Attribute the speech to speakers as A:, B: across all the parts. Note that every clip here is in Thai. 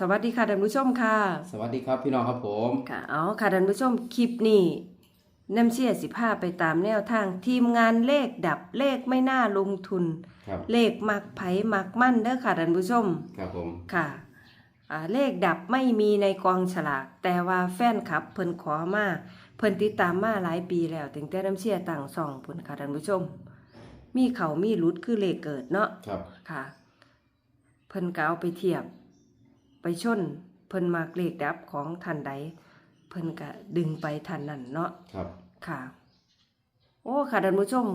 A: สวัสดีค่ะท่านผู้ชมค่ะ
B: สวัสดีครับพี่น้องครับผม
A: ค่ะเอาค่ะท่านผู้ชมคลิปนี้น้ำเชี่ยสิพาไปตามแนวทางทีมงานเลขดับเลขไม่น่าลงทุน
B: ครับ
A: เลขมักไผมักมั่นเด้อค่ะท่านผู้ชม
B: ครับผม
A: ค่ะอ่าเลขดับไม่มีในกองฉลาก แต่ว่าแฟนคลับเพิ่นขอมาเพิ่นติดตามมาหลายปีแล้วถึงแต่น้ำเชี่ยต่างส่องพุ่นค่ะท่านผู้ชม มีเขามีหลุดคือเลขเกิดเนาะ
B: ครับ
A: ค่ะ เพิ่นก็เอาไปเทียบ ไปชนเพิ่นมากเลขดับของท่านใด เพิ่นก็ดึงไปท่านนั้นเนาะ
B: ครับ
A: ค่ะ โอ้ค่ะท่านผู้ชม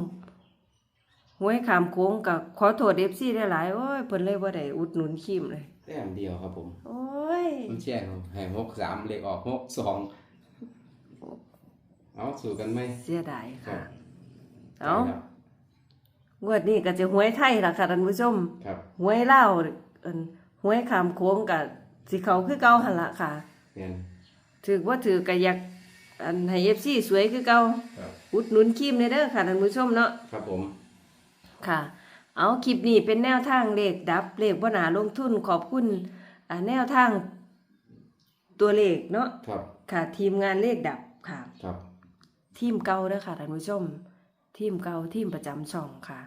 A: หวยขามโค้งกับขอโทษเอฟซีได้หลายโอ้ยเพิ่นเลยบ่ได้อุดหนุนคิมเลย
B: แต้มเดียวครับผม
A: โอ้ย
B: มันแช่งให้หกสามเลขออกหกสองเอาสู่กันไหม
A: เสียดาย
B: ครั
A: ค่ะ
B: บ
A: เอา
B: ครับ
A: งวดนี้ก็จะหวยไทยล่ะค่ะท่านผู้ชม
B: ครับ
A: หวยลาวเอิ่น หวยขามโค้งกับสิเขาคือเก่าหั่นล่ะค่ะ
B: เรียน
A: ถือว่าถือก็อยากอันให้ FC สวยคือเก่า
B: ครับ
A: อุดหนุนครีมในเด้อค่ะท่านผู้ชมเนาะ
B: ครับผม
A: ค่ะ เอาคลิปนี้เป็นแนวทางเลขดับเลขบ่หนาลงทุนขอบคุณอ่าแนวทางตัวเลขเนาะ
B: ครับ
A: ค่ะ ทีมงานเลขดับค่ะ
B: ครับ
A: ทีมเก่าเด้อค่ะท่านผู้ชม ทีมเก่าทีมประจำช่องค่ะ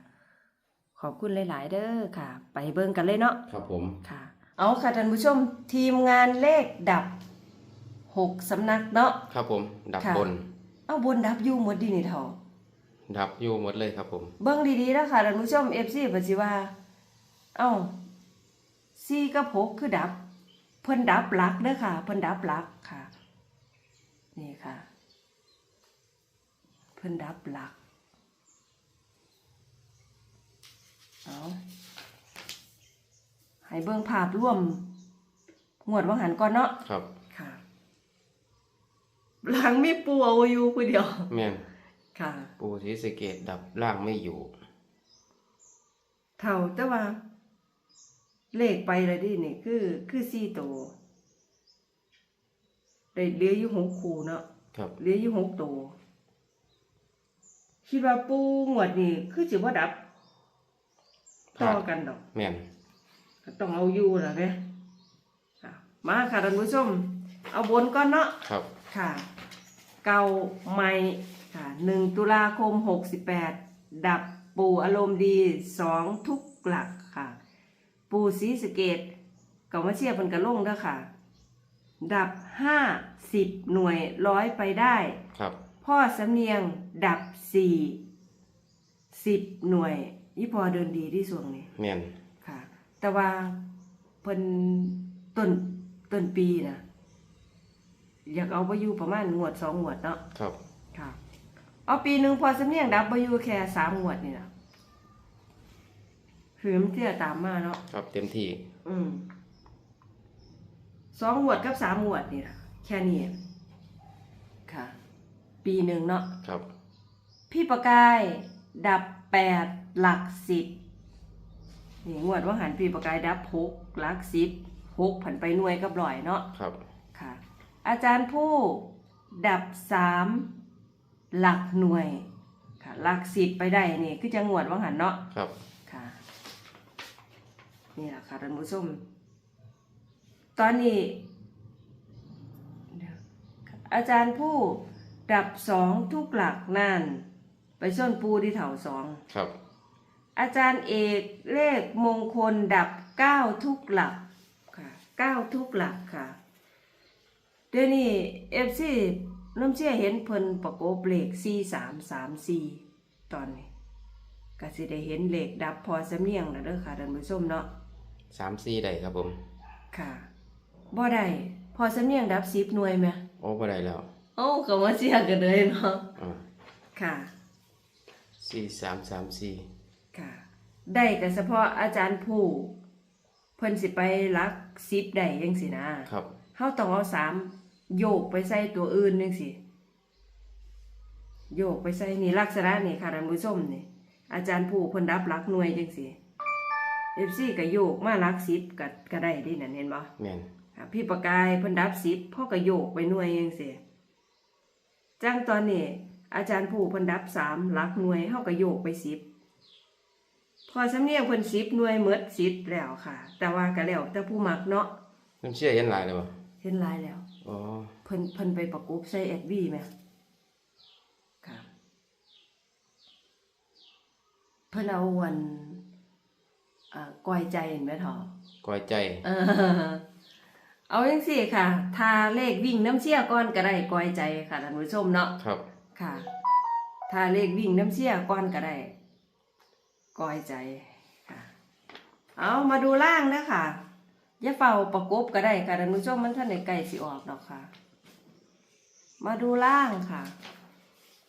A: ขอบคุณหลาย ๆ เด้อค่ะ ไปเบิ่งกันเลยเนาะ
B: ครับผม
A: ค่ะ เอาค่ะท่านผู้ชมทีมงานเลขดับหกสำนักเนาะ
B: ครับผม ดับ
A: ค่ะ
B: บน
A: เอาบนดับอยู่หมดดีนี่เท่า
B: ดับอยู่หมดเลยครับผม
A: เบิ่งดีๆนะค่ะท่านผู้ชม FC เพิ่นสิว่า เอ้าซี่กับหกคือดับ เพิ่นดับหลักเด้อค่ะ เพิ่นดับหลักค่ะ นี่ค่ะ เพิ่นดับหลัก เอา ให้เบิ่งภาพร่วม งวดว่าหันก่อนเนาะ
B: ครับ
A: ค่ะ หลังมีปูเอาอยู่ผู้เดียว
B: แม่น
A: ค่ะ
B: ปูศรีสะเกตดับล่างไม่อยู่
A: เท่าแต่ว่า เลขไปเลยดินี่คือ คือสี่ตัวได้เหลืออยู่หกคู่เนาะ
B: ครับ
A: เหลืออยู่หกตัวคิดว่าปูงวดนี่คือสิบ่ดับ ต่อกันดอก
B: แม่น
A: ก็ต้องเอาอยู่ล่ะเด้ค่ะมาค่ะท่านผู้ชม เอาบนก่อนเนาะ
B: ครับ
A: ค่ะ เก่าใหม่ค่ะหนึ่งตุลาคมหกสิบแปดดับปู่อารมณ์ดีสองทุกหลักค่ะ ปู่ศรีสะเกตก็มาเชียร์เพิ่นกระลงเด้อค่ะ ดับห้าสิบหน่วยร้อยไปได้
B: ครับ
A: พ่อสำเนียงดับสี่สิบหน่วยยี่พอเดินดีที่ส่วงนี้
B: แม่น
A: ค่ะ แต่ว่าเพิ่นต้นต้นปีนะอยากเอาไปอยู่ประมาณงวดสองงวดเนาะ
B: ครับ
A: ค่ะ เอาปีหนึ่งพอสำเนียงดับไปอยู่แค่สามงวดนี่นะคือมันเที่ยตามมาเนาะ
B: ครับเต็มที่
A: อืมสองงวดกับสามงวดนี่นะแค่นี้ค่ะ ปีหนึ่งเนาะ
B: ครับ
A: พี่ประกายดับแปดหลักสิบ นี่งวดว่าหันพี่ประกายดับหกหลักสิบหกผันไปหน่วยกับร่อยเนาะ
B: ครับ
A: ค่ะ อาจารย์ผู้ดับสามหลักหน่วย ค่ะหลักสิบไปได้นี่คือจะงวดว่าหันเนาะ
B: ครับ
A: ค่ะ นี่แหละค่ะท่านผู้ชมตอนนี้เดี๋ยวอาจารย์ผู้ดับสองทุกหลักนั่น ไปส้นปูที่เถาสอง
B: ครับ
A: อาจารย์เอกเลขมงคลดับเก้าทุกหลักค่ะเก้าทุกหลักค่ะเดี๋ยวนี้เอฟซีน้ำเชี่ยเห็นเพิ่นประกบเลขสี่สามสามสี่ตอนนี้ก็สิได้เห็นเลขดับพอสำเนียงนะเด้อค่ะท่านผู้ชมเนาะ
B: สามสี่ได้ครับผม
A: ค่ะบ่ได้พอสำเนียงดับสิบหน่วยไหม
B: โอ้บ่ได้แล้ว
A: เอ้าก็มาเสียกันเลยเนาะ
B: อ่า
A: ค่ะ
B: สี่สามสามสี่
A: ค่ะ ได้ก็เฉพาะอาจารย์ผู้เพิ่นสิไปรักสิบได้จังสินะครับเฮาต้องเอาสามโยกไปใส่ตัวอื่นจังสิโยกไปใส่นี่ลักษณะนี่ค่ะท่านผู้ชมนี่อาจารย์ผู้เพิ่นดับหลักหน่วยจังสิ FC ก็โยกมารักสิบก็ก็ได้เดินั่นเห็นบ่
B: แม่น
A: ค่ะพี่ประกายเพิ่นดับสิบพ่อก็โยกไปหน่วยจังสิจังตอนนี้อาจารย์ผู้เพิ่นดับสามหลักหน่วยเฮาก็โยกไปสิบ พอสำเนียงเพิ่นสิบหน่วยเมดสิบแล้วค่ะ แต่ว่าก็แล้วแต่ผู้มักเนาะ
B: น้ำเชื่อเห็นหลายเลยบ่
A: เห็นหลายแล้ว
B: อ๋อ
A: เพิ่นเพิ่นไปประกบใส่แอดวีไหมค่ะเพิ่นเอาวันอ่ากอยใจเห็นไหมทอะ
B: กอยใจ
A: เออเอาจังสี่ค่ะทาเลขวิ่งน้ำเชี่ยก่อนก็ได้กอยใจค่ะท่านผู้ชมเนาะ
B: ครับ
A: ค่ะทาเลขวิ่งน้ำเชี่ยก่อนก็ได้ กอยใจค่ะ เอามาดูล่างนะค่ะอย่าเฝ้าประกบก็ได้ค่ะท่านผู้ชมมันท่านในไก่สิออกดอกค่ะ มาดูล่างค่ะ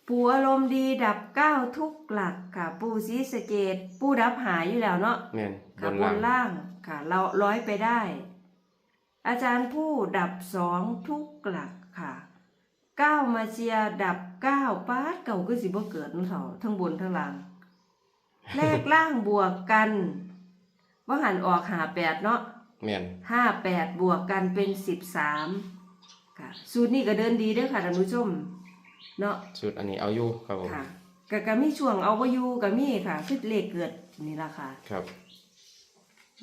A: ปูอารมณ์ดีดับเก้าทุกหลักค่ะ ปูซีสะเกต ปูดับหายอยู่แล้วเนาะ
B: แม่นบ
A: ค่ะ
B: น
A: บ
B: ล่าง
A: นล่างค่ะ เราร้อยไปได้ อาจารย์ผู้ดับสองทุกหลักค่ะเก้ามาเชียร์ดับเก้าป้าดเก่าก็สิบ่เกิดนั่นเถาทั้งบนทั้งล่าง เลขล่างบวกกันว่าหันออกหาแปดเนาะ
B: แม่น
A: ห้าแปดบวกกันเป็นสิบสามค่ะสูตรนี้ก็เดินดีเด้อค่ะท่านผู้ชมเนาะ
B: ชุดอันนี้เอาอยู่ครับผม
A: ค่ะก็ก็มีช่วงเอาไว้อยู่ก็มีค่ะคือเลขเกิดนี่ล่ะค่ะ
B: ครับ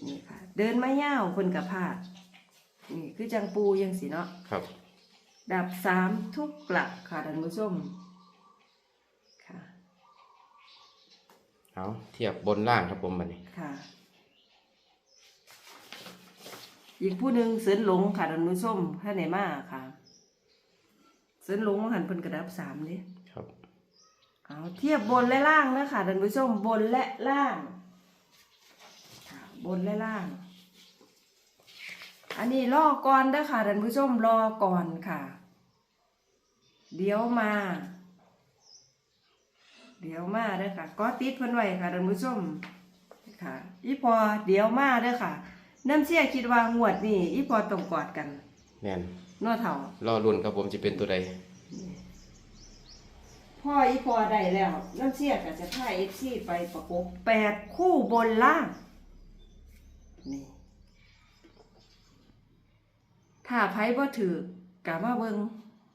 A: นี่ค่ะ เดินมาย่าวคนกับพลาดนี่คือจังปูยังสิเนาะ
B: ครับ
A: ดับสามทุกหลักค่ะท่านผู้ชมค่ะ
B: เอาเทียบบนล่างครับผมบัดนี้
A: ค่ะ อีกผู้หนึ่งเสินหลงค่ะท่านผู้ชมท่านไหนมาค่ะ เสินหลงหันเพิ่นกระดับสามเด้
B: ครับ
A: เอาเทียบบนและล่างนะค่ะท่านผู้ชมบนและล่างค่ะบนและล่าง อันนี้รอก่อนเด้อค่ะท่านผู้ชมรอก่อนค่ะ เดี๋ยวมา เดี๋ยวมาเด้อค่ะก็ติดเพิ่นไว้ค่ะท่านผู้ชมค่ะอีพอเดี๋ยวมาเด้อค่ะน้ำเชี่ยคิดว่างวดนี่อีพอต้องกอดกัน
B: แม่น
A: นวดเถ่าร
B: อรุ่นครับผมจะเป็นตัวใด
A: พ่ออีพอได้แล้วน้ำเชี่ยก็จะพาเอฟซีไปประกบแปดคู่บนล่างนี่ถ้าไพ่บ่ถือกะมาเบิง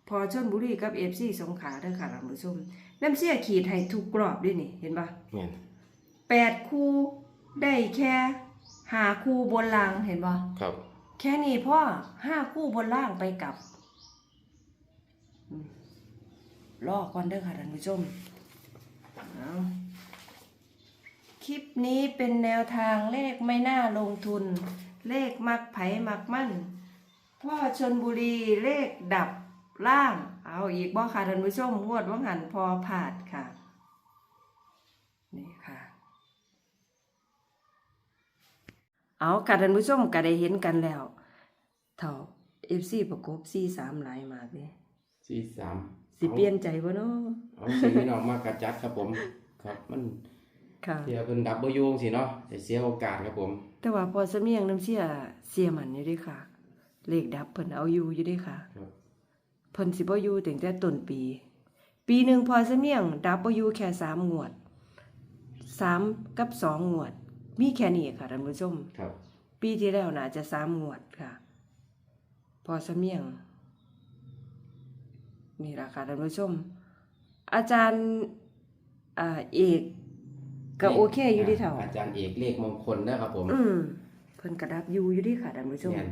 A: พอชนบุรีกับเอฟซีสงขลาเด้อค่ะท่านผู้ชมน้ำเชี่ยขีดให้ทุกกรอบด้วยนี่เห็นปะ
B: แม่น
A: แปดคู่ได้แค่หาคู่บนล่างเห็นปะ
B: ครับ
A: แค่นี้พ่อห้าคู่บนล่างไปกลับอืมรอก่อนเด้อค่ะท่านผู้ชมเอาคลิปนี้เป็นแนวทางเลขไม่น่าลงทุน เลขมักไผ่มักมั่น พ่อชนบุรีเลขดับ ล่าง เอาอีกบ่ค่ะท่านผู้ชมงวดว่างหันพอผาดค่ะ นี่ค่ะ เอาค่ะท่านผู้ชมก็ได้เห็นกันแล้ว เท่าเอฟซีประกบซีสามหลายมากเลย
B: สี่สาม
A: สิเปลี่ยนใจบ่เนาะ
B: เอาสิพี่น้องมากระจัดครับผม ครับมัน
A: ค่ะ
B: เทียบเป็นดับเบิลยูสิเนาะจะเสียโอกาสครับผม
A: แต่ว่าพอสมียงน้ำเสียเสียมันอยู่เด้ค่ะ เลขดับเพิ่นเอาอยู่อยู่เด้ค่ะ
B: ครับ
A: เพิ่นสิบ่อยู่ตั้งแต่ต้นปี ปีหนึ่งพอสมียงดับบ่อยู่แค่สามงวดสามกับสองงวด มีแค่นี้ค่ะท่านผู้ชม
B: ครับ
A: ปีที่แล้วน่าจะสามงวดค่ะ พอสมียง นี่ล่ะค่ะท่านผู้ชม อาจารย์อ่าเอกก็โอเคอยู่ที่เท่า
B: อาจารย์เอกเลขมงคลนะครับผม
A: อืมเพิ่นกระดับอยู่อยู่ที่ค่ะท่านผู้ชม
B: แม่น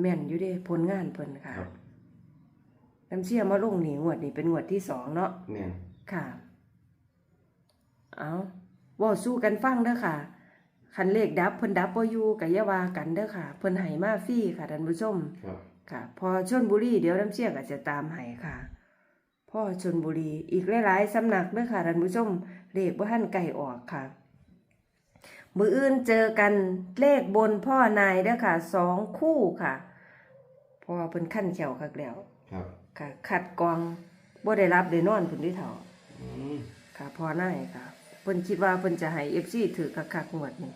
A: แม่นอยู่เด้ผลงานเพิ่นค่ะ
B: ครับ
A: น้ำเชี่ยมาลงนี่งวดนี่เป็นงวดที่สองเนาะ
B: แม่น
A: ค่ะ เอาเว่าสู้กันฟังเด้อค่ะคันเลขดับเพิ่นดับบ่อยู่ก็อย่าว่ากันเด้อค่ะ เพิ่นให้มาฟรีค่ะท่านผู้ชม
B: ครับ
A: ค่ะ พอชนบุรีเดี๋ยวน้ำเชี่ยก็จะตามให้ค่ะ พ่อชนบุรีอีกหลายๆสำนักเด้อค่ะท่านผู้ชมเลขบ่ทันไก่ออกค่ะ มืออื่นเจอกันเลขบนพ่อนายเด้อค่ะสองคู่ค่ะ เพราะว่าเพิ่นขั้นเขียวคักแล้ว
B: ครับ
A: ค่ะคัดกรองบ่ได้รับได้นอนเพิ่นได้เท่า
B: อืม
A: ค่ะพ่อนายค่ะเพิ่นคิดว่าเพิ่นจะให้ FC ถือคักๆงวดนี้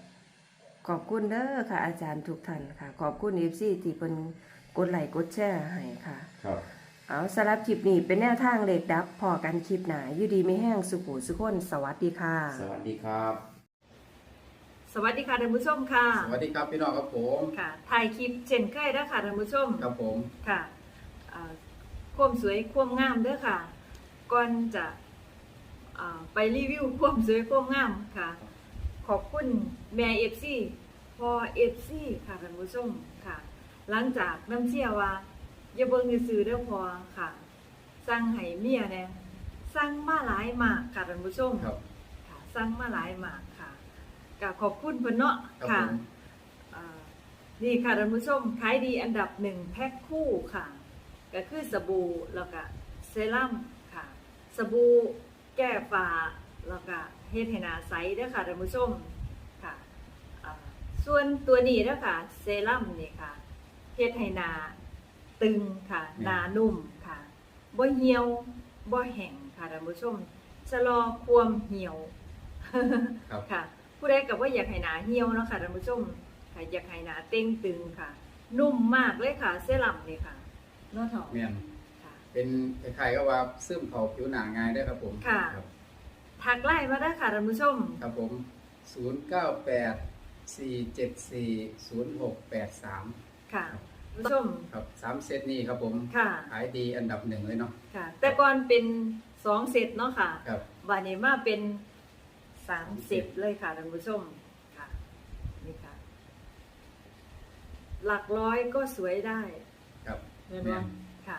A: ขอบคุณเด้อค่ะ อาจารย์ทุกท่านค่ะ ขอบคุณ FC ที่เพิ่นกดไลค์กดแชร์ให้ค่ะ
B: ครับ
A: เอาสำหรับคลิปนี้เป็นแนวทางเลขดับ พอกันคลิปหน้าอยู่ดีไม่แห้งสุขุสุขคนสวัสดีค่ะ
B: สวัสดีครับ
A: สวัสดีค่ะท่านผู้ชมค่ะ
B: สวัสดีครับพี่น้องครับผม
A: ค่ะถ่ายคลิปเช่นเคยเด้อค่ะท่านผู้ชม
B: ครับผม
A: ค่ะอ่า ความสวยความงามเด้อค่ะ ก่อนจะอ่าไปรีวิวความสวยความงามค่ะ ขอบคุณแม่เอฟซีพอเอฟซีค่ะท่านผู้ชมค่ะ
C: หลังจากน้ำเชี่ยว่าอย่าเบิ่งซื่อๆเด้อพอค่ะสั่งให้เมียแน่สั่งมาหลายมากค่ะท่านผู้ชม
B: ครับ
C: ค่ะสั่งมาหลายมากค่ะก็ขอบคุณเพิ่นเนาะ
B: ครับ
C: ค่ะ
B: ผม
C: อ่านี่ค่ะท่านผู้ชมขายดีอันดับหนึ่งแพ็คคู่ค่ะ ก็คือสบู่แล้วก็เซรั่มค่ะ สบู่แก้ฝ้าแล้วก็เฮ็ดให้หน้าใสเด้อค่ะท่านผู้ชมค่ะอ่าส่วนตัวนี้เด้อค่ะเซรั่มนี่ค่ะเฮ็ดให้หน้าตึงค่ะหน้านุ่มค่ะบ่เหี่ยวบ่แห้งค่ะท่านผู้ชมชะลอความเหี่ยว
B: ครับ
C: ค่ะ ผู้ใดกับว่าอยากให้หนาเหี่ยวเนาะค่ะท่านผู้ชมค่ะอยากให้หนาเต้งตึงค่ะ นุ่มมากเลยค่ะเซรั่มนี่ค่ะ เนาะเถาะ
D: เมียน
C: ค่ะ
D: เป็นคล้ายๆกับว่าซึมเขาผิวหนาง่ายได้อครับผม
C: ค่ะ
D: รับ
C: ทักไล่มาได้ค่ะท่านผู้ชม
D: ครับผม 0 9 8 4 7 4 0 6 8 3
C: ค่ะท่านผู้ชม
D: ครับสามเซตนี้ครับผม
C: ค่ะ
D: ขายดีอันดับหนึ่งเลยเนาะ
C: ค่ะ แต่ก่อนเป็นสองเซตเนาะค่ะ
D: ครับ
C: วันนี้มาเป็นสามสิบเลยค่ะท่านผู้ชม ค่ะ นี่ค่ะ หลักร้อยก็สวยได้
D: ครับ
C: เห็นไหมค่ะ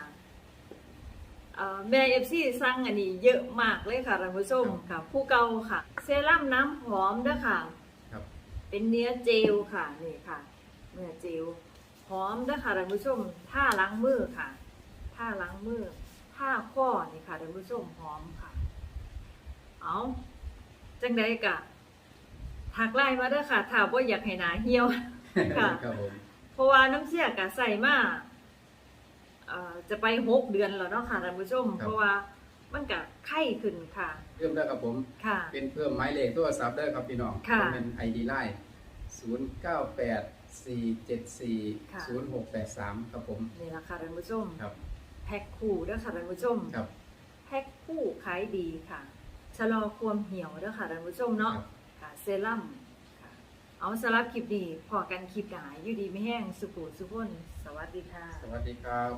C: เอ่อแม่เอฟซีสั่งอันนี้เยอะมากเลยค่ะท่านผู้ชมค่ะ ผู้เก่าค่ะ เซรั่มน้ำหอมเด้อค่ะ
D: ครับ
C: เป็นเนื้อเจลค่ะนี่ค่ะ เนื้อเจลหอมเด้อค่ะท่านผู้ชมท่าล้างมือค่ะท่าล้างมือท่าข้อนี่ค่ะท่านผู้ชมหอมค่ะ เอาจังใดกะทักไลน์มาเด้อค่ะถ้าว่าอยากให้หนาเหี่ยว ค่ะ
D: ครับผม
C: เพราะว่าน้ำเชี่ยกะใส่มา เอ่อจะไปหกเดือนแล้วเนาะค่ะท่านผู้ชมเพราะว่ามันกะไข้ขึ้นค่ะ
D: เพิ่มได้ครับผม
C: ค่ะ
D: เป็นเพิ่มหมายเลขโทรศัพท์ได้ครับพี่น้อง
C: ค่ะ
D: เป็น ID Line 0 9 8 4 7
C: ค่ะ
D: 4 0 6 8 3 ครับผม
C: นี่ละค่ะท่านผู้ชม
D: ครับ
C: แพ็คคู่เด้อค่ะท่านผู้ชม
D: ครับ
C: แพ็คคู่ขายดีค่ะ ชะลอความเหี่ยวเด้อค่ะท่านผู้ชมเนาะ
D: ครับ
C: ค่ะเซรั่มค่ะ เอาสำหรับคลิปนี้พอกันคลิปหนาอยู่ดีไม่แห้งสุขุสุขนสวัสดีค่ะ
D: สวัสดีครับ